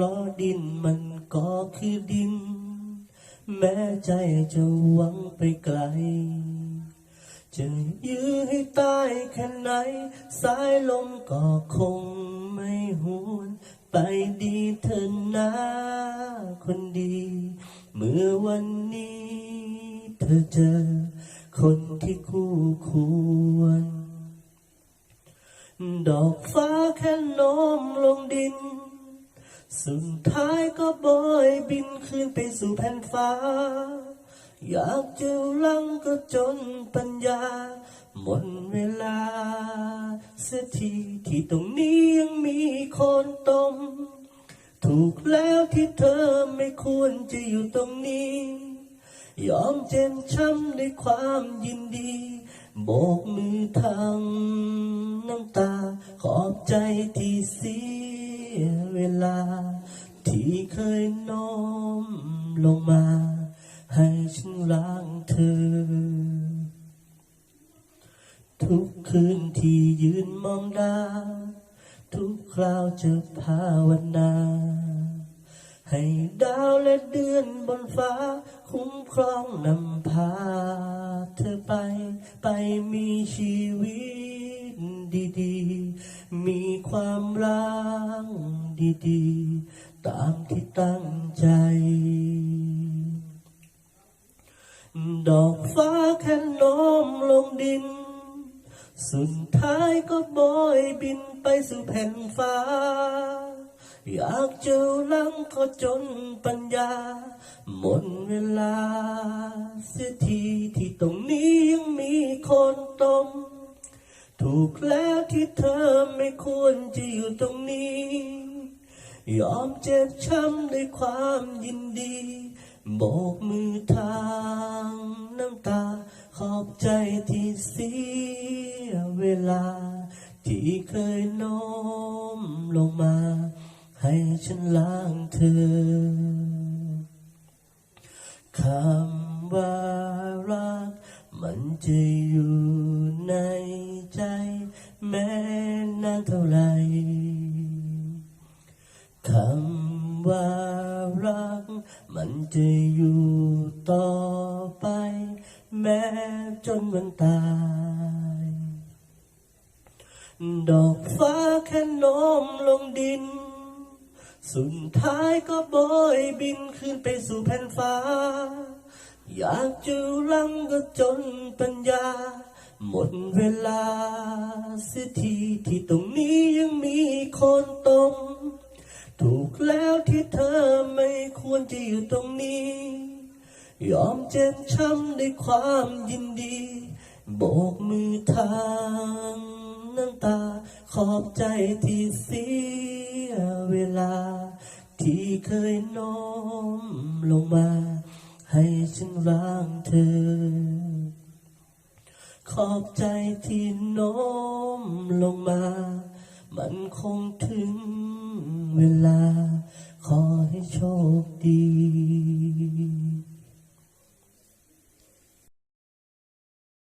ราะดินมันก็คือดิน แม้ใจจะหวังไปไกล จะยื้อให้ตายแค่ไหน สายลมก็คงไม่หวนไปดีเธอนะคนดี เมื่อวันนี้เธอเจอคนที่คู่ควร ดอกฟ้าแค่โน้มลงดิน สุดท้ายก็บอยบินคืนไปสู่แผ่นฟ้า อยากจะลังก็จนปัญญา หมดเวลาเสียทีที่ตรงนี้ยังมีคนตม ถูกแล้วที่เธอไม่ควรจะอยู่ตรงนี้ ยอมเจ็บช้ำด้วยความยินดีโบกมือทางน้ำตาขอบใจที่เสีย เวลา ที่เคยโน้มลงมา ให้ฉันล้างเธอ ทุกคืนที่ยืนมองดาวทุกคราวจะภาวนา ให้ดาวและเดือนบนฟ้า คุ้มครองนำพา เธอไป ไปมีชีวิตดีๆ มีความรักดีๆ ตามที่ตั้งใจ ดอกฟ้าแค่โน้มลงดิน สุดท้ายก็บอยบินไปสู่แผ่นฟ้า อยากเจอลังก็จนปัญญา หมดเวลาเสียที ควรจะอยู่ตรงนี้ ยอมเจ็บช้ำด้วยความยินดี โบกมือทางน้ำตา ขอบใจที่เสียเวลา ที่เคยโน้มลงมา ให้ฉันล้างเธอคำว่ารักมันจะำว่ารัก มันจะอยู่ต่อไป แม้จนวันตาย ดอกฟ้าแค่โน้มลงดิน สุดท้ายก็บอยบินขึ้นไปสู่แผ่นฟ้า อยากจะลังก็จนปัญญา หมดเวลาเสียทีที่ตรงนี้ยังมีคนตมถูกแล้ว ควรจะอยู่ตรงนี้ ยอมเจ็บช้ำด้วยความยินดี โบกมือทางน้ำตา ขอบใจที่เสียเวลา ที่เคยโน้มลงมา ให้ฉันร่างเธอขอบใจที่โน้มลงมา มันคงถึงเวลา হয় শক্তি